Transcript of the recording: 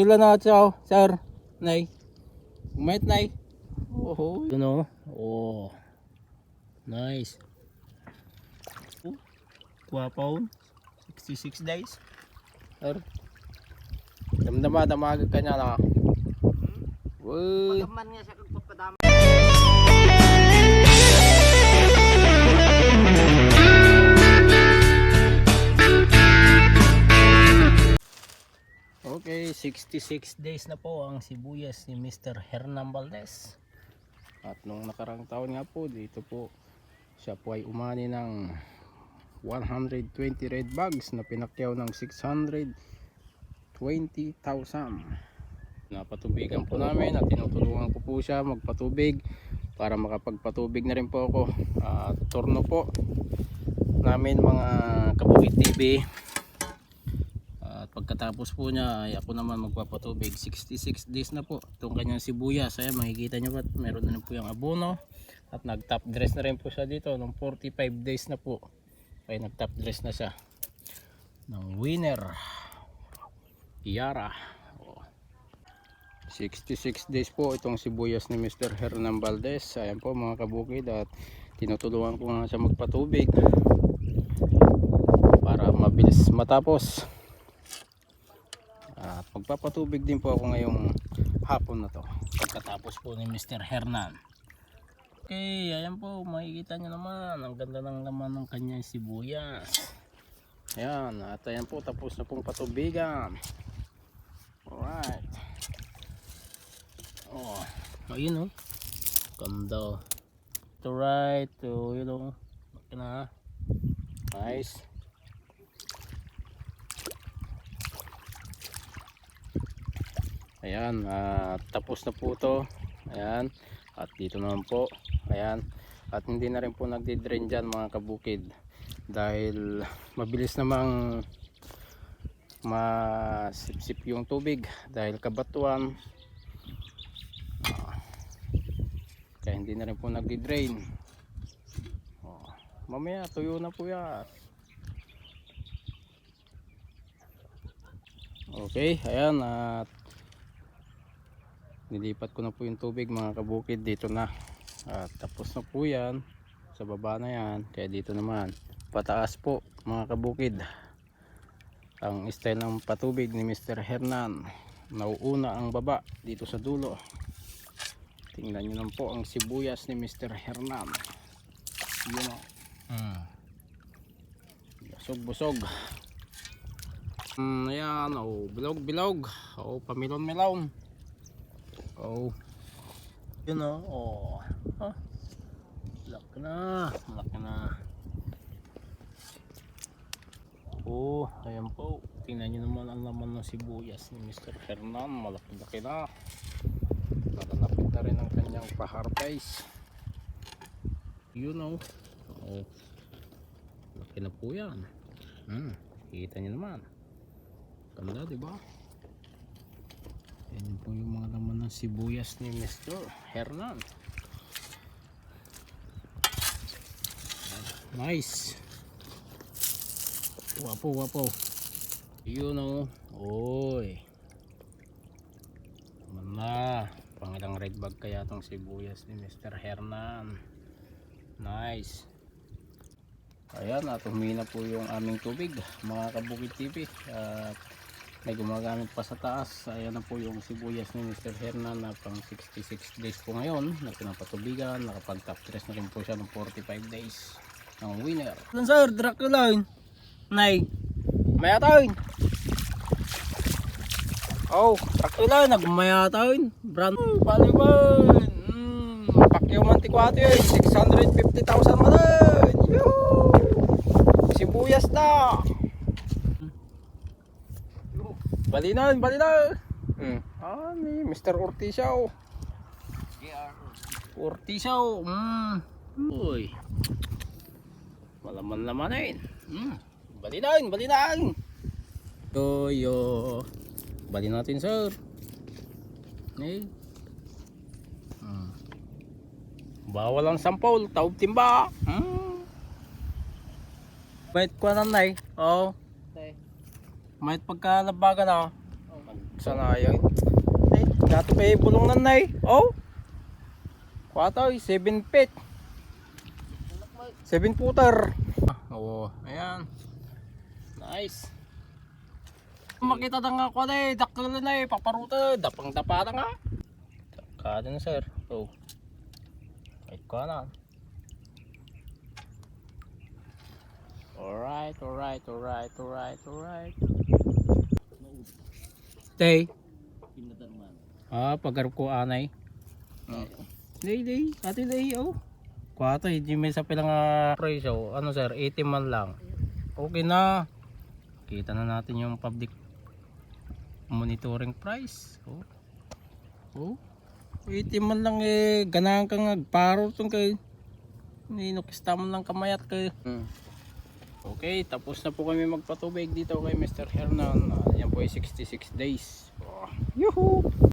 Sila na chow, sir. Nay. Umait nay. Oh, you know. Oh. Nice. Oh. Kwapaw. 66 days. Sir. Damdama, damagag ka niya na. Uy. Pagkaman nga siya 66 days na po ang sibuyas ni Mr. Hernan Valdez. At nung nakarang taon nga po, dito po siya po ay umani ng 120 red bags na pinakyaw ng 620,000. Napatubigan po namin at tinutulungan ko po siya magpatubig para makapagpatubig na rin po ako. At turno po namin mga Kabukit TV pagkatapos po niya ay ako naman magpapatubig. 66 days na po. Itong kanyang sibuyas ayan makikita nyo ba? Meron na po yung abono. At nag top dress na rin po siya dito. Nung 45 days na po ay nag top dress na siya ng winner Yara Oh. 66 days po itong sibuyas ni Mr. Hernan Valdez. Ayan po mga kabukid at tinutulungan ko nga siya magpatubig para mabilis matapos at magpapatubig din po ako ngayong hapon na to. Pagkatapos po ni Mr. Hernan. Okay, ayan po, makikita nyo naman. Ang ganda ng laman ng kanyang sibuyas. Ayan, at ayan po, tapos na pong patubigan. Alright. Oh, ayun oh. Ganda. To right, to you know. Na. Nice. Ayan, ah, tapos na po to. Ayan. At dito naman po. Ayan. At hindi na rin po nagdi-drain dyan mga kabukid. Dahil mabilis namang masipsip yung tubig. Dahil kabatuan. Ah, kaya hindi na rin po nagdi-drain. Oh, mamaya tuyo na po yan. Okay, ayan at nilipat ko na po yung tubig mga kabukid. Dito na. At tapos na po yan. Sa baba na yan. Kaya dito naman. Pataas po mga kabukid. Ang style ng patubig ni Mr. Hernan. Nauuna ang baba dito sa dulo. Tingnan nyo lang po ang sibuyas ni Mr. Hernan. Yun o. Mm. busog busog. Mm, ayan o. Bilog bilog. O pamilon milon Oh. Yun oh. Oh. Ah. Laki na. Laki na. Oh, ayan po. Tingnan nyo naman ang laman ng sibuyas ni Mr. Hernan. Malaki-laki na. Nalalapit na rin ang kanyang pa-harvest. Yun oh. Oh. Laki na po yan. Hmm. Kita nyo naman. Ganda, di ba? Yan po yung mga laman ng sibuyas ni Mr. Hernan. Nice. Wapo, wapo. Yun o. Oy. Naman na. Pangilang red bag kaya tong sibuyas ni Mr. Hernan. Nice. Ayan, at humina po yung aming tubig. Mga kabukid TV. At may gumagamit pa sa taas. Ayan na po yung sibuyas ni Mr. Hernan na pang 66 days po ngayon na pinapatubigan. Nakapag top dress na rin po siya ng 45 days ng winner. Sir, Dracula Nay Mayatawin Oh, Dracula nagmayatawin Brand Paliwan. Mm, Pakyaw mantikwato yun. 650,000 manan Yoo Sibuyas na Balinan, balinan. Hmm. Ah, ni Mr. Ortisaw. Ortisaw. Mm. Uy. Malaman-laman na yun. Mm. Balinan, balinan. Toyo. Bali natin, sir. Eh. Hmm. Bawal ang sampol, taob timba. Hmm. Bait ko na nai. Oh. May pagkalabagan na. Sanayan. Ay, dati pa bulong na nay. Oh. Kwatoy, 7 feet. 7 footer. Ah, Oo, ayan. Nice. Makita na nga ko na eh, dakal na eh, paparuta, dapang dapa na nga. Kada na sir, oh. Ay ko na. Alright, alright, alright, alright, alright. Tay. Ah, paggarap ko anay. Day, day, ate day, oh. Kwato, hindi may sa pilang uh, presyo. Ano sir, 80 man lang. Okay na. Kita na natin yung public monitoring price. Oh. Oh. 80 man lang eh, ganahan kang agparo itong kay ninukista mo lang kamayat kay. Hmm. Okay, tapos na po kami magpatubig dito kay Mr. Hernan. Ah, yan po ay 66 days. Oh. Yuhu!